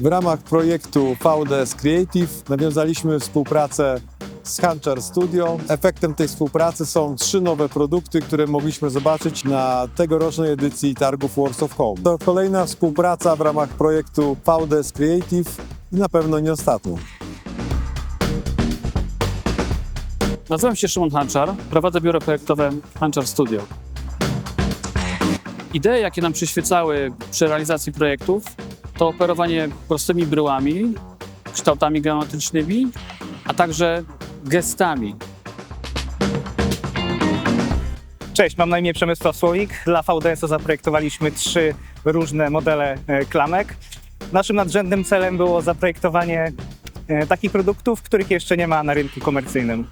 W ramach projektu VDS Creative nawiązaliśmy współpracę z Hunter Studio. Efektem tej współpracy są trzy nowe produkty, które mogliśmy zobaczyć na tegorocznej edycji targów Wars of Home. To kolejna współpraca w ramach projektu VDS Creative i na pewno nie ostatnia. Nazywam się Szymon Hanczar, prowadzę biuro projektowe Hanczar Studio. Idee, jakie nam przyświecały przy realizacji projektów, to operowanie prostymi bryłami, kształtami geometrycznymi, a także gestami. Cześć, mam na imię Przemysław Słowik. Dla VDS-a zaprojektowaliśmy trzy różne modele e, klamek. Naszym nadrzędnym celem było zaprojektowanie e, takich produktów, których jeszcze nie ma na rynku komercyjnym.